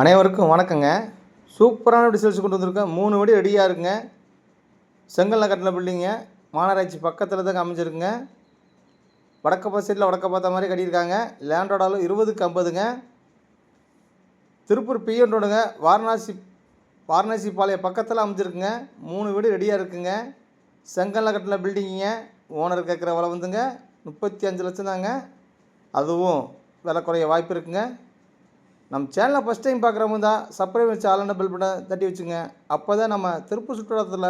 அனைவருக்கும் வணக்கங்க. சூப்பரான டிசைல்ஸ் கொண்டு வந்திருக்கேன். மூணு வடி ரெடியாக இருக்குங்க. செங்கல்ல கட்டின பில்டிங்க மாநகராட்சி பக்கத்தில் தாங்க அமைஞ்சிருக்குங்க. வடக்க சைடில் வடக்க பார்த்த மாதிரி கட்டியிருக்காங்க. லேண்டோட அளவு இருபதுக்கு ஐம்பதுங்க. திருப்பூர் பிஎன் ரோடுங்க. வாரணாசி வாரணாசி பாளையம் பக்கத்தில் அமைஞ்சிருக்குங்க. மூணு வீடு ரெடியாக இருக்குங்க. செங்கல்ல கட்டின பில்டிங்குங்க ஓனர் கேட்குற விலை வந்துங்க. முப்பத்தி அஞ்சு லட்சம் தாங்க அதுவும் விலை குறைய வாய்ப்பு இருக்குங்க. நம்ம சேனலை ஃபஸ்ட் டைம் பார்க்குறவங்க தான் சப்ஸ்கிரைப் வச்சு ஆளான பெல் பட்டன் தட்டி வச்சுங்க. அப்போ தான் நம்ம திருப்பூர் சுற்றுலாத்தில்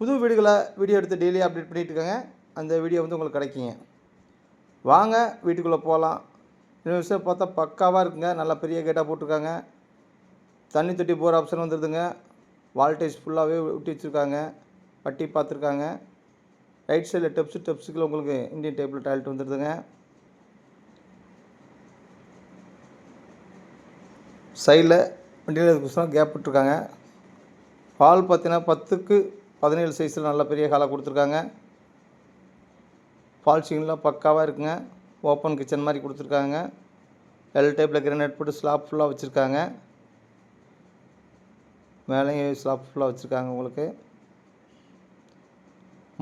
புது வீடுகளை வீடியோ எடுத்து டெய்லி அப்டேட் பண்ணிகிட்டு இருக்காங்க. அந்த வீடியோ வந்து உங்களுக்கு கிடைக்குங்க. வாங்க வீட்டுக்குள்ளே போகலாம் இன்னொரு விஷயம் பார்த்தா பக்காவாக இருக்குங்க. நல்லா பெரிய கேட்டாக போட்டிருக்காங்க. தண்ணி தொட்டி போகிற ஆப்ஷன் வந்துடுதுங்க வால்டேஜ் ஃபுல்லாகவே விட்டு வச்சுருக்காங்க. பட்டி பார்த்துருக்காங்க. ரைட் சைடில் டெப்ஸு டெப்ஸுக்குள்ள உங்களுக்கு இந்தியன் டேபிள் டாய்லெட் வந்துடுதுங்க சைடில் வண்டியில் கேப் விட்டுருக்காங்க. ஹால் பார்த்தீங்கன்னா பத்துக்கு பதினேழு சைஸில் நல்ல பெரிய ஹாலாக கொடுத்துருக்காங்க. ஃபால் சீலிங்லாம் பக்காவாக இருக்குங்க. ஓப்பன் கிச்சன் மாதிரி கொடுத்துருக்காங்க. எல் டைப்பில் கிரானைட் போட்டு ஸ்லாப் ஃபுல்லாக வச்சுருக்காங்க. மேலேயும் ஸ்லாப் ஃபுல்லாக வச்சுருக்காங்க உங்களுக்கு.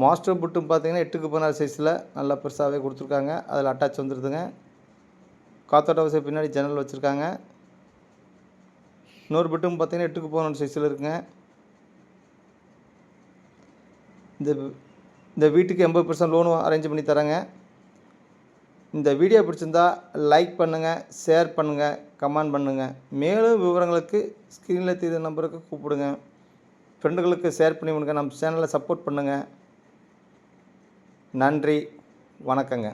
மாஸ்டர் புட்டும் பார்த்தீங்கன்னா எட்டுக்கு பதினாறு சைஸில் நல்லா பெருசாகவே கொடுத்துருக்காங்க. அதில் அட்டாச் வந்துடுதுங்க காத்தோட்ட வசதி பின்னாடி ஜன்னல் வச்சுருக்காங்க. இன்னொரு பெட்டும் பார்த்தீங்கன்னா எட்டுக்கு பதினொன்று சைஸில் இருக்குங்க. இந்த இந்த வீட்டுக்கு எண்பது பர்சன்ட் லோனும் அரேஞ்ச் பண்ணி தரேங்க. இந்த வீடியோ பிடிச்சிருந்தா லைக் பண்ணுங்கள் ஷேர் பண்ணுங்கள் கமெண்ட் பண்ணுங்கள் மேலும் விவரங்களுக்கு ஸ்க்ரீனில் தெரியுற நம்பருக்கு கூப்பிடுங்க. ஃப்ரெண்டுகளுக்கு ஷேர் பண்ணி விடுங்க. நம்ம சேனலை சப்போர்ட் பண்ணுங்கள் நன்றி வணக்கங்க.